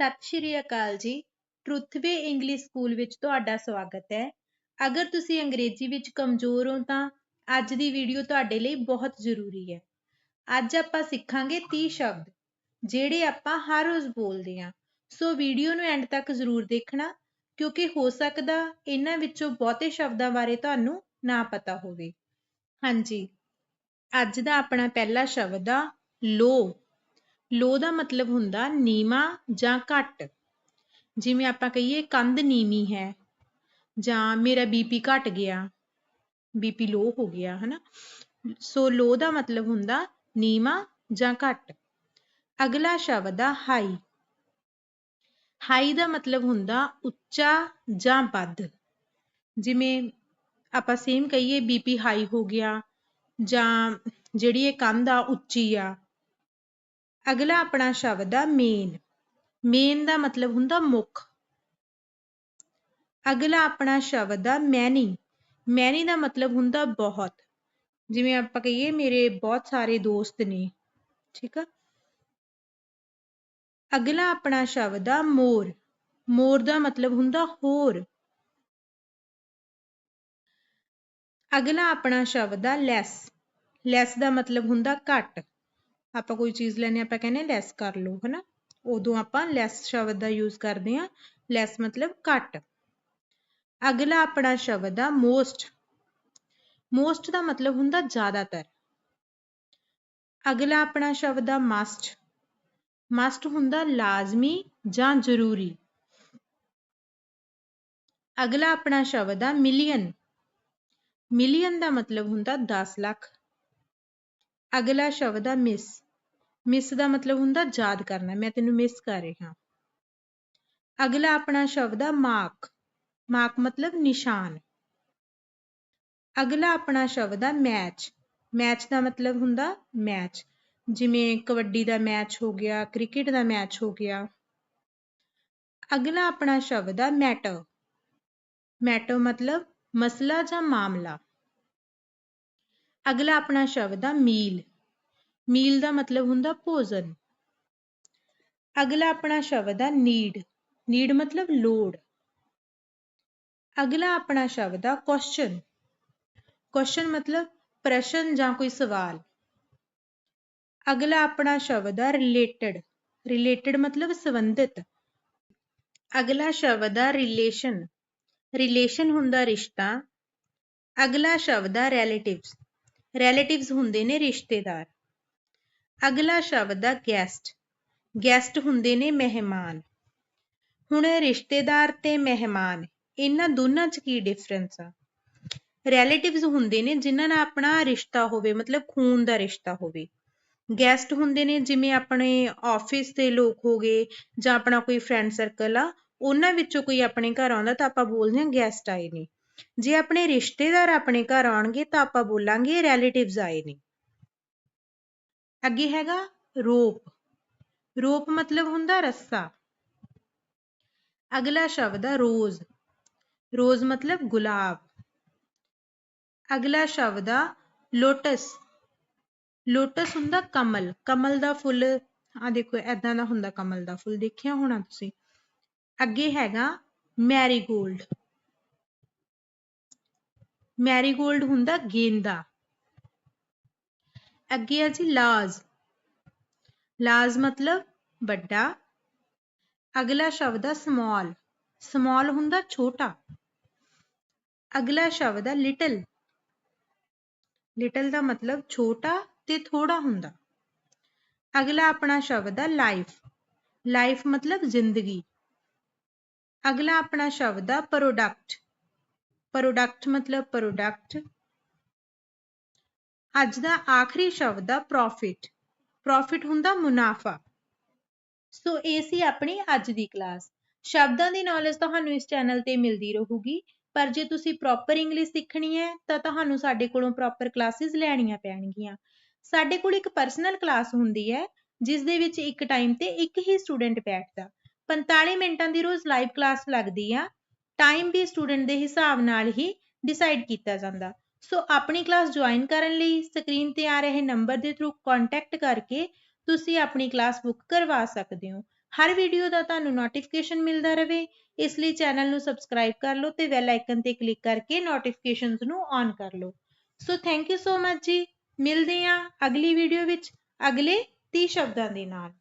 ਸਤਿ ਸ਼੍ਰੀ ਅਕਾਲ ਜੀ। ਟਰੁਥਵੇ English school ਵਿੱਚ ਤੁਹਾਡਾ ਸਵਾਗਤ ਹੈ। ਅਗਰ ਤੁਸੀਂ ਅੰਗਰੇਜ਼ੀ ਵਿੱਚ ਕਮਜ਼ੋਰ ਹੋ ਤਾਂ ਅੱਜ ਦੀ ਵੀਡੀਓ ਤੁਹਾਡੇ ਲਈ ਬਹੁਤ ਜ਼ਰੂਰੀ ਹੈ। ਅੱਜ ਆਪਾਂ ਸਿੱਖਾਂਗੇ 30 ਸ਼ਬਦ, ਜਿਹੜੇ ਆਪਾਂ ਹਰ ਰੋਜ਼ ਬੋਲਦੇ ਹਾਂ। ਸੋ ਵੀਡੀਓ ਨੂੰ ਐਂਡ ਤੱਕ ਜ਼ਰੂਰ ਦੇਖਣਾ, ਕਿਉਂਕਿ ਹੋ ਸਕਦਾ ਇਹਨਾਂ ਵਿੱਚੋਂ ਬਹੁਤੇ ਸ਼ਬਦਾਂ ਬਾਰੇ ਤੁਹਾਨੂੰ ਨਾ ਪਤਾ ਹੋਵੇ। ਹਾਂਜੀ, ਅੱਜ ਦਾ ਆਪਣਾ ਪਹਿਲਾ ਸ਼ਬਦ ਆ, ਲੋ। ਲੋ ਦਾ ਮਤਲਬ ਹੁੰਦਾ ਨੀਵਾਂ ਜਾਂ ਘੱਟ। ਜਿਵੇਂ ਆਪਾਂ ਕਹੀਏ ਕੰਧ ਨੀਵੀਂ ਹੈ ਜਾਂ ਮੇਰਾ ਬੀਪੀ ਘਟ ਗਿਆ ਬੀਪੀ ਲੋ ਹੋ ਗਿਆ, ਹਨਾ? ਸੋ ਲੋ ਦਾ ਮਤਲਬ ਹੁੰਦਾ ਨੀਵਾਂ ਜਾਂ ਘੱਟ। ਅਗਲਾ ਸ਼ਬਦ ਆ ਹਾਈ। ਹਾਈ ਦਾ ਮਤਲਬ ਹੁੰਦਾ ਉੱਚਾ ਜਾਂ ਵੱਧ। ਜਿਵੇਂ ਆਪਾਂ ਸੇਮ ਕਹੀਏ ਬੀਪੀ ਹਾਈ ਹੋ ਗਿਆ ਜਾਂ ਜਿਹੜੀ ਇਹ ਕੰਧ ਆ ਉੱਚੀ ਆ ਅਗਲਾ ਆਪਣਾ ਸ਼ਬਦ ਆ ਮੇਨ। ਮੇਨ ਦਾ ਮਤਲਬ ਹੁੰਦਾ ਮੁੱਖ। ਅਗਲਾ ਆਪਣਾ ਸ਼ਬਦ ਆ ਮੈਨੀ। ਮੈਨੀ ਦਾ ਮਤਲਬ ਹੁੰਦਾ ਬਹੁਤ। ਜਿਵੇਂ ਆਪਾਂ ਕਹੀਏ, ਮੇਰੇ ਬਹੁਤ ਸਾਰੇ ਦੋਸਤ ਨੇ, ਠੀਕ ਆ? ਅਗਲਾ ਆਪਣਾ ਸ਼ਬਦ ਆ ਮੋਰ। ਮੋਰ ਦਾ ਮਤਲਬ ਹੁੰਦਾ ਹੋਰ। ਅਗਲਾ ਆਪਣਾ ਸ਼ਬਦ ਆ ਲੈਸ। ਲੈਸ ਦਾ ਮਤਲਬ ਹੁੰਦਾ ਘੱਟ। ਆਪਾਂ ਕੋਈ ਚੀਜ਼ ਲੈਣੇ ਆਪਾਂ ਕਹਿੰਦੇ ਲੈਸ ਕਰ ਲਓ, ਹਨਾ? ਉਦੋਂ ਆਪਾਂ ਲੈਸ ਸ਼ਬਦ ਦਾ ਯੂਜ਼ ਕਰਦੇ ਹਾਂ। ਲੈਸ ਮਤਲਬ ਘੱਟ। ਅਗਲਾ ਆਪਣਾ ਸ਼ਬਦ ਆ ਮੋਸਟ ਮੋਸਟ ਦਾ ਮਤਲਬ ਹੁੰਦਾ ਜ਼ਿਆਦਾਤਰ। ਅਗਲਾ ਆਪਣਾ ਸ਼ਬਦ ਆ ਮਸਟ ਮਸਟ ਹੁੰਦਾ ਲਾਜ਼ਮੀ ਜਾਂ ਜ਼ਰੂਰੀ। ਅਗਲਾ ਆਪਣਾ ਸ਼ਬਦ ਆ ਮਿਲੀਅਨ ਮਿਲੀਅਨ ਦਾ ਮਤਲਬ ਹੁੰਦਾ 10 ਲੱਖ। ਅਗਲਾ ਸ਼ਬਦ ਆ ਮਿਸ ਮਿਸ ਦਾ ਮਤਲਬ ਹੁੰਦਾ ਯਾਦ ਕਰਨਾ, ਮੈਂ ਤੈਨੂੰ ਮਿਸ ਕਰ ਰਿਹਾ। ਅਗਲਾ ਆਪਣਾ ਸ਼ਬਦ ਆ ਮਾਰਕ ਮਾਰਕ ਮਤਲਬ ਨਿਸ਼ਾਨ। ਅਗਲਾ ਆਪਣਾ ਸ਼ਬਦ ਆ ਮੈਚ। ਮੈਚ ਦਾ ਮਤਲਬ ਹੁੰਦਾ ਮੈਚ। ਜਿਵੇਂ ਕਬੱਡੀ ਦਾ ਮੈਚ ਹੋ ਗਿਆ, ਕ੍ਰਿਕਟ ਦਾ ਮੈਚ ਹੋ ਗਿਆ। ਅਗਲਾ ਆਪਣਾ ਸ਼ਬਦ ਆ ਮੈਟਰ ਮੈਟਰ ਮਤਲਬ ਮਸਲਾ ਜਾਂ ਮਾਮਲਾ। ਅਗਲਾ ਆਪਣਾ ਸ਼ਬਦ ਆ ਮੀਲ। ਮੀਲ ਦਾ ਮਤਲਬ ਹੁੰਦਾ ਭੋਜਨ। ਅਗਲਾ ਆਪਣਾ ਸ਼ਬਦ ਆ ਨੀਡ ਨੀਡ ਮਤਲਬ ਲੋੜ। ਅਗਲਾ ਆਪਣਾ ਸ਼ਬਦ ਆ ਕੁਐਸਚਨ ਕੁਐਸਚਨ ਮਤਲਬ ਪ੍ਰਸ਼ਨ ਜਾਂ ਕੋਈ ਸਵਾਲ। ਅਗਲਾ ਆਪਣਾ ਸ਼ਬਦ ਆ ਰਿਲੇਟਡ ਰਿਲੇਟਡ ਮਤਲਬ ਸੰਬੰਧਿਤ। ਅਗਲਾ ਸ਼ਬਦ ਆ ਰਿਲੇਸ਼ਨ ਰਿਲੇਸ਼ਨ ਹੁੰਦਾ ਰਿਸ਼ਤਾ। ਅਗਲਾ ਸ਼ਬਦ ਆ ਰਿਲੇਟਿਵਸ ਰਿਲੇਟਿਵਸ ਹੁੰਦੇ ਨੇ ਰਿਸ਼ਤੇਦਾਰ। ਅਗਲਾ ਸ਼ਬਦ ਆ ਗੈਸਟ ਗੈਸਟ ਹੁੰਦੇ ਨੇ ਮਹਿਮਾਨ। ਹੁਣ ਰਿਸ਼ਤੇਦਾਰ ਤੇ ਮਹਿਮਾਨ, ਇਹਨਾਂ ਦੋਨਾਂ 'ਚ ਕੀ ਡਿਫਰੈਂਸ ਆ? ਰਿਲੇਟਿਵਸ ਹੁੰਦੇ ਨੇ ਜਿਨ੍ਹਾਂ ਨਾਲ ਆਪਣਾ ਰਿਸ਼ਤਾ ਹੋਵੇ, ਮਤਲਬ ਖੂਨ ਦਾ ਰਿਸ਼ਤਾ ਹੋਵੇ। ਗੈਸਟ ਹੁੰਦੇ ਨੇ ਜਿਵੇਂ ਆਪਣੇ ਆਫਿਸ ਦੇ ਲੋਕ ਹੋਗੇ ਜਾਂ ਆਪਣਾ ਕੋਈ ਫਰੈਂਡ ਸਰਕਲ ਆ, ਉਹਨਾਂ ਵਿੱਚੋਂ ਕੋਈ ਆਪਣੇ ਘਰ ਆਉਂਦਾ ਤਾਂ ਆਪਾਂ ਬੋਲਦੇ ਹਾਂ ਗੈਸਟ ਆਏ ਨੇ। ਜੇ ਆਪਣੇ ਰਿਸ਼ਤੇਦਾਰ ਆਪਣੇ ਘਰ ਆਉਣਗੇ ਤਾਂ ਆਪਾਂ ਬੋਲਾਂਗੇ ਰਿਲੇਟਿਵਸ ਆਏ ਨੇ। ਅੱਗੇ ਹੈਗਾ ਰੋਪ। ਰੋਪ ਮਤਲਬ ਹੁੰਦਾ ਰੱਸਾ। ਅਗਲਾ ਸ਼ਬਦ ਆ ਰੋਜ਼। ਰੋਜ਼ ਮਤਲਬ ਗੁਲਾਬ। ਅਗਲਾ ਸ਼ਬਦ ਆ ਲੋਟਸ। ਲੋਟਸ ਹੁੰਦਾ ਕਮਲ। ਕਮਲ ਦਾ ਫੁੱਲ ਆ ਦੇਖੋ ਐਦਾਂ ਦਾ ਹੁੰਦਾ ਕਮਲ ਦਾ ਫੁੱਲ, ਦੇਖਿਆ ਹੋਣਾ ਤੁਸੀਂ? ਅੱਗੇ ਹੈਗਾ ਮੈਰੀਗੋਲਡ। ਮੈਰੀਗੋਲਡ ਹੁੰਦਾ ਗੇਂਦਾ। ਅੱਗੇ ਆ ਜੀ ਲਾਜ਼। ਲਾਜ਼ ਮਤਲਬ ਵੱਡਾ। ਅਗਲਾ ਸ਼ਬਦ ਆ ਸਮਾਲ ਸਮਾਲ ਹੁੰਦਾ ਛੋਟਾ। ਅਗਲਾ ਸ਼ਬਦ ਆ ਲਿਟਲ ਲਿਟਲ ਦਾ ਮਤਲਬ ਛੋਟਾ ਤੇ ਥੋੜਾ ਹੁੰਦਾ। ਅਗਲਾ ਆਪਣਾ ਸ਼ਬਦ ਆ ਲਾਈਫ ਲਾਈਫ ਮਤਲਬ ਜ਼ਿੰਦਗੀ। ਅਗਲਾ ਆਪਣਾ ਸ਼ਬਦ ਆ ਪ੍ਰੋਡਕਟ ਪ੍ਰੋਡਕਟ ਮਤਲਬ ਪ੍ਰੋਡਕਟ ਅੱਜ ਦਾ ਆਖਰੀ ਸ਼ਬਦ ਆ ਪ੍ਰੋਫਿਟ ਪ੍ਰੋਫਿਟ ਹੁੰਦਾ ਮੁਨਾਫਾ। ਸੋ ਇਹ ਸੀ ਆਪਣੀ ਅੱਜ ਦੀ ਕਲਾਸ ਸ਼ਬਦਾਂ ਦੀ ਨੌਲੇਜ ਤੁਹਾਨੂੰ ਇਸ ਚੈਨਲ ਤੇ ਮਿਲਦੀ ਰਹੂਗੀ। ਪਰ ਜੇ ਤੁਸੀਂ ਪ੍ਰੋਪਰ ਇੰਗਲਿਸ਼ ਸਿੱਖਣੀ ਹੈ, ਤਾਂ ਤੁਹਾਨੂੰ ਸਾਡੇ ਕੋਲੋਂ ਪ੍ਰੋਪਰ ਕਲਾਸਿਸ ਲੈਣੀਆਂ ਪੈਣਗੀਆਂ। ਸਾਡੇ ਕੋਲ ਇੱਕ ਪਰਸਨਲ ਕਲਾਸ ਹੁੰਦੀ ਹੈ, ਜਿਸ ਦੇ ਵਿੱਚ ਇੱਕ ਟਾਈਮ ਤੇ ਇੱਕ ਹੀ ਸਟੂਡੈਂਟ ਬੈਠਦਾ। 45 ਮਿੰਟਾਂ ਦੀ ਰੋਜ਼ ਲਾਈਵ ਕਲਾਸ ਲੱਗਦੀ ਆ। ਟਾਈਮ ਵੀ ਸਟੂਡੈਂਟ ਦੇ ਹਿਸਾਬ ਨਾਲ ਹੀ ਡਿਸਾਈਡ ਕੀਤਾ ਜਾਂਦਾ। ਸੋ ਆਪਣੀ ਕਲਾਸ ਜੁਆਇਨ ਕਰਨ ਲਈ ਸਕਰੀਨ ਤੇ ਆ ਰਹੇ ਨੰਬਰ ਦੇ ਥਰੂ ਕੰਟੈਕਟ ਕਰਕੇ ਤੁਸੀਂ ਆਪਣੀ ਕਲਾਸ ਬੁੱਕ ਕਰਵਾ ਸਕਦੇ ਹੋ। ਹਰ ਵੀਡੀਓ ਦਾ ਤੁਹਾਨੂੰ ਨੋਟੀਫਿਕੇਸ਼ਨ ਮਿਲਦਾ ਰਹੇ ਇਸ ਲਈ ਚੈਨਲ ਨੂੰ ਸਬਸਕ੍ਰਾਈਬ ਕਰ ਲਓ ਤੇ ਬੈਲ ਆਈਕਨ ਤੇ ਕਲਿੱਕ ਕਰਕੇ ਨੋਟੀਫਿਕੇਸ਼ਨਸ ਨੂੰ ਔਨ ਕਰ ਲਓ। So thank you so much ਜੀ। ਮਿਲਦੇ ਹਾਂ ਅਗਲੀ ਵੀਡੀਓ ਵਿੱਚ ਅਗਲੇ 30 ਸ਼ਬਦਾਂ ਦੇ ਨਾਲ।